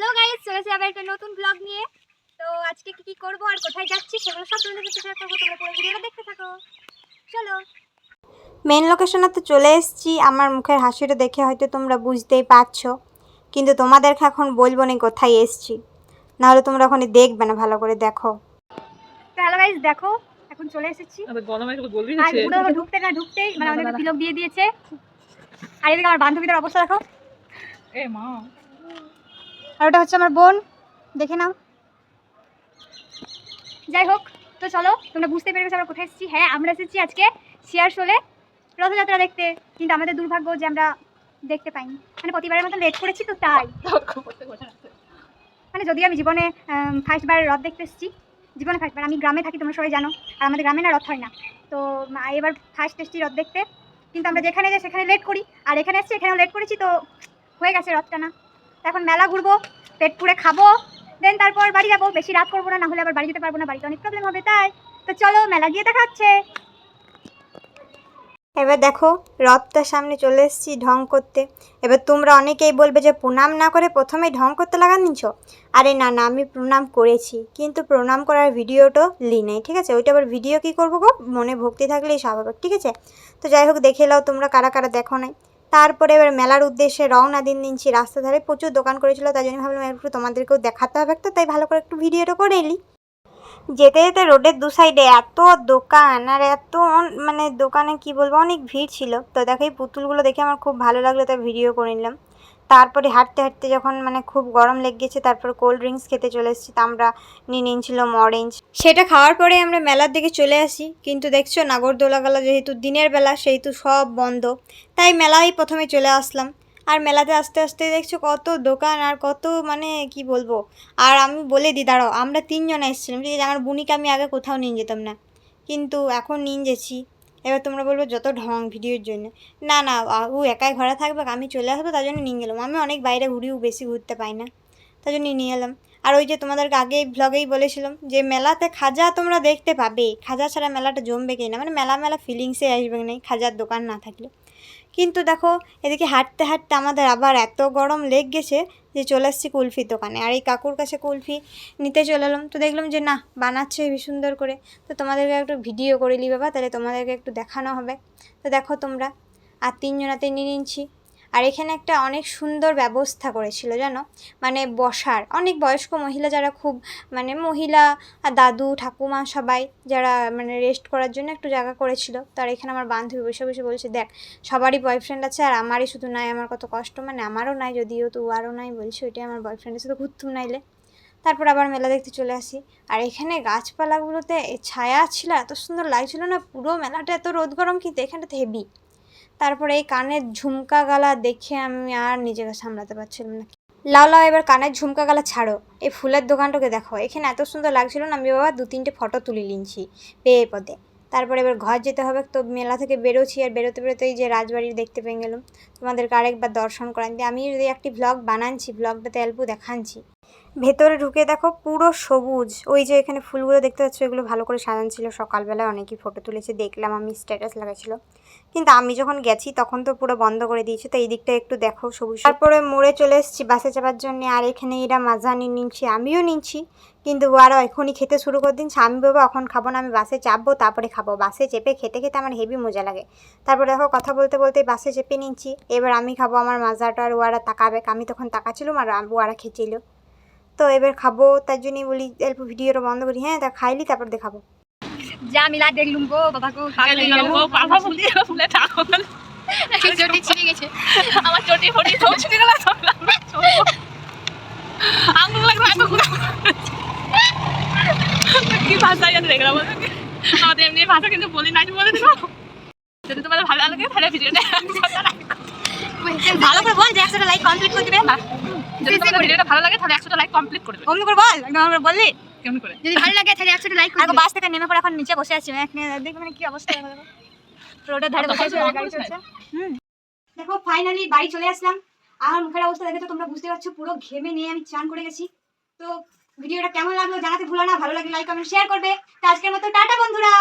Hello guys চলেছি আবার একটা নতুন ব্লগ নিয়ে। তো আজকে কি কি করব আর কোথায় যাচ্ছি সেগুলো সব তোমাদের সাথে শেয়ার করব তোমরা পুরো ভিডিওটা দেখতে থাকো। চলো। মেন লোকেশনে তো চলে এসেছি আমার মুখের হাসিটা দেখে হয়তো তোমরা বুঝতেই পারছ কিন্তু তোমাদেরকে এখন বলব না কোথায় এসেছি। নাহলে তোমরা ওখানে দেখবে না ভালো করে দেখো। তো হ্যালো গাইস দেখো এখন চলে এসেছি। আরে ঢুকতে না ঢুকতেই মানে আমাদের তিলক দিয়ে দিয়েছে। আর এদিকে আমার বান্ধবীদের অবস্থা দেখো। এ মা। আর ওটা হচ্ছে আমার বোন। দেখে নাও। যাই হোক, তো চলো, তোমরা বুঝতে পেরে গেছো আমরা কোথায় এসেছি। হ্যাঁ আমরা এসেছি আজকে শেয়ার শোলে রথযাত্রা দেখতে। কিন্তু আমাদের দুর্ভাগ্য যে আমরা দেখতে পাইনি। মানে প্রতিবারের মতো লেট করেছি তো তাই। মানে যদিও আমি জীবনে ফার্স্ট বার রথ দেখতে এসেছি। জীবনে ফার্স্ট বার। আমি গ্রামে থাকি, তোমরা সবাই জানো। আর আমাদের গ্রামে না রথ হয় না। তো এবার ফার্স্ট এসেছি রথ দেখতে। কিন্তু আমরা যেখানে যাই, সেখানে লেট করি। আর এখানে এসেছি, এখানেও লেট করেছি, তো হয়ে গেছে রথটা না। এখন মেলা ঘুরবো, পেট পুড়ে খাব দেন তারপর বাড়ি যাব। বেশি রাত করব না হলে আবার বাড়ি যেতে পারব না, বাড়িতে অনেক প্রবলেম হবে তাই। তো চলো, মেলা গিয়ে দেখা হচ্ছে। এবার দেখো, রথটার সামনে চলে এসেছি ঢং করতে। এবার তোমরা অনেকেই বলবে যে প্রণাম না করে প্রথমে ঢং করতে লাগান নিছ? আরে না না, আমি প্রণাম করেছি, কিন্তু প্রণাম করার ভিডিওটা লি নাই, ঠিক আছে? ওইটা আবার ভিডিও কী করব গো? মনে ভক্তি থাকলেই স্বাভাবিক, ঠিক আছে? তো যাই হোক, দেখে নাও তোমরা কারা কারা দেখো নাই। তারপরে এবার মেলার উদ্দেশ্যে রওনা দিন দিনছি রাস্তা ধারে প্রচুর দোকান করেছিল, তাই জন্য ভাবলাম একটু তোমাদেরকেও দেখাতে হবে তো তাই ভালো করে একটু ভিডিওটা করে এলি। যেতে যেতে রোডের দু সাইডে এত দোকান আর এত মানে দোকানে কি বলব, অনেক ভিড় ছিল। তো দেখো এই পুতুলগুলো দেখে আমার খুব ভালো লাগল, তাই ভিডিও করে নিলাম। তারপরে হাঁটতে হাঁটতে যখন মানে খুব গরম লেগে গেছে, তারপর কোল্ড ড্রিঙ্কস খেতে চলে এসেছি। তা আমরা নিয়ে নিয়েছিলাম অরেঞ্জ সেটা খাওয়ার পরে আমরা মেলার দিকে চলে আসি। কিন্তু দেখছ, নাগরদোলাগালা যেহেতু দিনের বেলা, সেহেতু সব বন্ধ। তাই মেলায় প্রথমে চলে আসলাম। আর মেলাতে আস্তে আস্তে দেখছ কত দোকান আর কত মানে কি বলব? আর আমি বলে দিই, দাঁড়াও, আমরা তিনজন এসেছিলাম। ঠিক আছে আমার বুনিকে আমি আগে কোথাও নিয়ে যেতাম না। কিন্তু এখন নিয়ে যেছি এবার তোমরা বলব যত ঢং ভিডিওর জন্য। না না ও একাই ঘরে থাকবে, আমি চলে আসব, তার জন্য নিয়ে গেলাম। আমি অনেক বাইরে ঘুরিও বেশি ঘুরতে পাই না, তার জন্য নিয়ে এলাম। আর ওই যে তোমাদেরকে আগে ব্লগেই বলেছিলাম যে মেলাতে খাজা তোমরা দেখতে পাবে। খাজা ছাড়া মেলাটা জমবে কি না মানে মেলা মেলা ফিলিংসে আসবে না খাজার দোকান না থাকলে। কিন্তু দেখো, এদিকে হাঁটতে হাঁটতে আমাদের আবার এত গরম লেগ গেছে যে চলে আসছি কুলফির দোকানে। আর এই কাকুর কাছে কুলফি নিতে চলে এলাম। তো দেখলাম যে, না, বানাচ্ছে হেবি সুন্দর করে। তো তোমাদেরকে একটু ভিডিও করে নি বাবা, তাহলে তোমাদেরকে একটু দেখানো হবে। তো দেখো তোমরা, আর তিনজনাতে নিয়ে নিচ্ছি আর এখানে একটা অনেক সুন্দর ব্যবস্থা করেছিল, জানো? মানে বসার, অনেক বয়স্ক মহিলা যারা খুব মানে মহিলা আর দাদু, ঠাকুমা সবাই যারা মানে রেস্ট করার জন্য একটু জায়গা করেছিল। তার এখানে আমার বান্ধবী বসে বসে বলছে, দেখ, সবারই বয়ফ্রেন্ড আছে আর আমারই শুধু নাই, আমার কত কষ্ট মানে আমারও নাই, যদিও তো আরও নাই বলছি, ওইটাই আমার বয়ফ্রেন্ডের সাথে ঘুরতুম নাইলে। তারপর আবার মেলা দেখতে চলে আসি। আর এখানে গাছপালাগুলোতে ছায়া ছিল, এত সুন্দর লাগছিল না, পুরো মেলাটা এত রোদ গরম কিন্তু এখানটাতে হেভি তারপরে এই কানের ঝুমকা গালা দেখে আমি আর নিজেকে সামলাতে পারছিলাম না। লাও লাও, এবার কানের ঝুমকা গালা ছাড়ো। এই ফুলের দোকানটাকে দেখো, এখানে এত সুন্দর লাগছিল না, আমি বাবা দু তিনটে ফটো তুলে নিয়েছি পেয়ে পদে। তারপরে এবার ঘর যেতে হবে, তো মেলা থেকে বেরোছি আর বেরোতে বেরোতে এই যে রাজবাড়ির দেখতে পেয়ে গেলাম। তোমাদেরকে আরেকবার দর্শন করান দিয়ে আমি যদি একটি ব্লগ বানাচ্ছি ভ্লগটাতে অল্প দেখাচ্ছি ভেতরে ঢুকে দেখো পুরো সবুজ। ওই যে এখানে ফুলগুলো দেখতে পাচ্ছ, এগুলো ভালো করে সাজানো ছিল সকালবেলায় অনেকেই ফটো তুলেছে, দেখলাম আমি স্ট্যাটাস লাগাছিল কিন্তু আমি যখন গেছি, তখন তো পুরো বন্ধ করে দিয়েছে। তো এই দিকটা একটু দেখো সবুজ। তারপরে মোড়ে চলে এসেছি বাসে চাপার জন্য। আর এখানে এরা মাজা নিয়ে নিচ্ছি আমিও নিচ্ছি কিন্তু ওরা এখনই খেতে শুরু করে দিনছে আমি বাবা এখন খাব না, আমি বাসে চাপবো, তারপরে খাব। বাসে চেপে খেতে খেতে আমার হেভি মজা লাগে। তারপর দেখো কথা বলতে বলতে বাসে চেপে নিচ্ছি এবার আমি খাব আমার মাজাটা আর ওরা তাকাবে। আমি তখন তাকাচ্ছিলাম আর ওরা খেয়েছিল। তো এবার খাব তার জন্যই বলি অল্প ভিডিওটা বন্ধ করি। হ্যাঁ তা খাইলি তারপর দেখাবো। যা মিলা দেখলুম গো বাবা গো ও পাপা ফুলে ফুলে ঠাকুর চটি ছিঁড়ে গেছে। আমার চটি ফটি সব গেল আঙুল এত কি ভাষা জানি দেখলাম আমাদের এমনি ভাষা কিন্তু বলি না বলে দিল যদি তোমাদের ভালো লাগে তাহলে ভিডিওটা ভালো করে বল যে একশোটা লাইক কমপ্লিট করে দিবে যদি তোমাদের ভিডিওটা ভালো লাগে তাহলে একশোটা লাইক কমপ্লিট করে দেবে। অমনি করে বল একদম আমরা বললি? কেমন করে? যদি ভালো লাগে তাহলে একশোটা লাইক করে বাস থেকে নেমে পড়ে এখন নিচে বসে আছি দেখো মানে কি অবস্থা রোডের ধারে বসে আছি গাড়ি চলছে। হুম। দেখো ফাইনালি বাড়ি চলে আসলাম। আমার মুখের অবস্থা দেখে তো তোমরা বুঝতে পারছ পুরো ঘেমে নিয়ে আমি চান করে গেছি। তো ভিডিওটা কেমন লাগল জানাতে ভুলো না ভালো লাগলে লাইক কমেন্ট শেয়ার করবে। তো আজকের মতো টাটা বন্ধুরা!